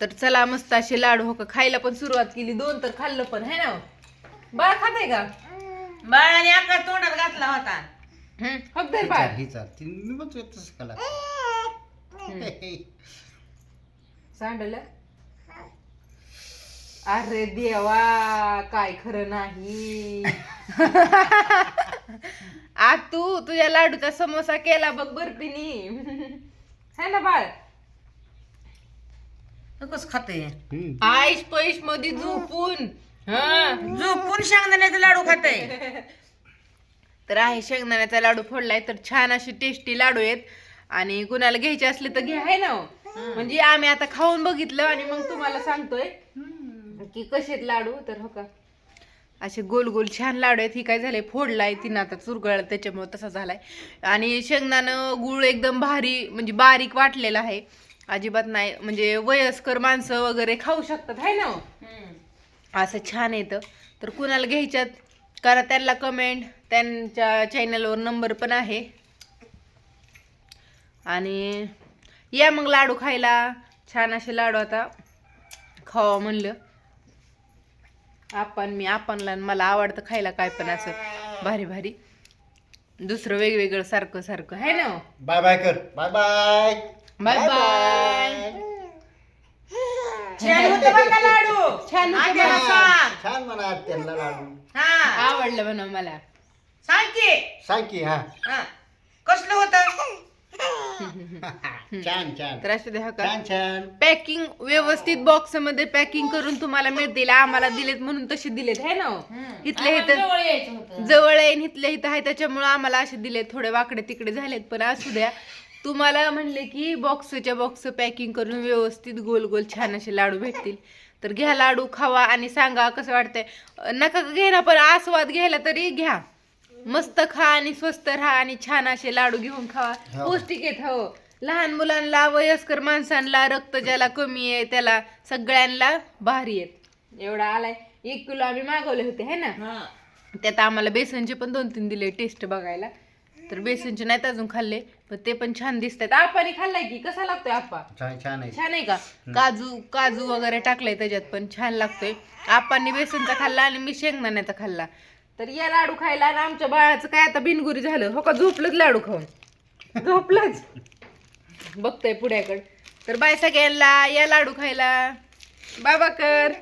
तर चला मस्त असे लाडू हो का खायला पण सुरुवात केली. दोन तर खाल्लं पण है ना बाळ खाते का? बाळाने आकार तोंडात घातला होता. हम्म, हे बाळ. ही मी तसं कला सांडलं? अरे देवा काय खरं नाही. आ तू तुझ्या लाडूचा समोसा केला बघ बर्फीनी. है ना बाळ? कस खाते. आईश पैशमध्ये झोपून हा? झोपून शेंगदाण्याचे लाडू खाते. तर आहे शेंगदाण्याचा लाडू फोडलाय तर छान असे टेस्टी लाडू आहेत. आणि कुणाला घ्यायचे असले तर घ्या आहे ना हो. म्हणजे आम्ही आता खाऊन बघितलं आणि मग तुम्हाला सांगतोय की कसे आहेत लाडू तर हो का? असे गोल गोल छान लाडू आहेत. ही काय झालंय फोडलाय तिनं आता चुरगळ त्याच्यामुळे तसा झालाय. आणि शेंगदाणं गुळ एकदम भारी म्हणजे बारीक वाटलेला आहे. अजिबात नाही म्हणजे वयस्कर माणसं वगैरे खाऊ शकतात आहे ना हो? असं छान येतं तर कुणाला घ्यायच्यात? करा त्यांना कमेंट त्यांच्या चॅनलवर नंबर पण आहे. आणि या मग लाडू खायला. छान असे लाडू आता खावा म्हणलं. आपण मी आपणला मला आवडतं खायला काय पण असं. भारी भारी. दुसरं वेगवेगळं सारखं सारखं. आहे ना हो? बाय बाय कर. बाय बाय बाय बाय छान होतं बरं का लाडू? छान होतं आत्याला बरं. सांग छान म्हणा त्यांना लाडू. हा. आवडलं म्हणा मला. सांग की. सांग की हा. हा. कसलं होतं? छान छान. तर असू दे का? छान छान. पॅकिंग व्यवस्थित बॉक्समध्ये पॅकिंग करून तुम्हाला मिळतील. आम्हाला दिलेत म्हणून तसे दिलेत है ना हो? इथले इथं जवळ आहे आणि इथल्या इथं आहे त्याच्यामुळे आम्हाला असे दिलेत. थोडे वाकडे तिकडे झालेत पण असू द्या. तुम्हाला म्हणले की बॉक्सच्या बॉक्स पॅकिंग करून व्यवस्थित गोल गोल छान असे लाडू भेटतील. तर घ्या लाडू खावा आणि सांगा कसं वाटतंय. नका घे ना पण आस्वाद घ्यायला तरी घ्या. मस्त खा आणि स्वस्त राहा आणि छान असे लाडू घेऊन खावा. हो. पौष्टिक आहेत हो. लहान मुलांना वयस्कर माणसांना रक्त ज्याला कमी आहे त्याला सगळ्यांना भारी आहेत. एवढा आलाय. एक किलो आम्ही मागवले होते है ना. त्यात आम्हाला बेसनचे पण दोन तीन दिले टेस्ट बघायला. तर बेसनचे नाहीत अजून खाल्ले पण ते पण छान दिसतात आपाने खाल्लाय की? कसा लागतोय आपा छान छान आहे. छान आहे का? काजू काजू वगैरे टाकलंय त्याच्यात पण छान लागतोय. आपांनी बेसनचा खाल्ला आणि मी शेंगदाण्याचा खाल्ला. तर या लाडू खायला आणि आमच्या बाळाचं काय आता बिनगुरी झालं? हो का? झोपलंच लाडू खाऊन. झोपलंच. बघतोय पुढ्याकडं. तर बाय सगळ्यांना या लाडू खायला. बाबा कर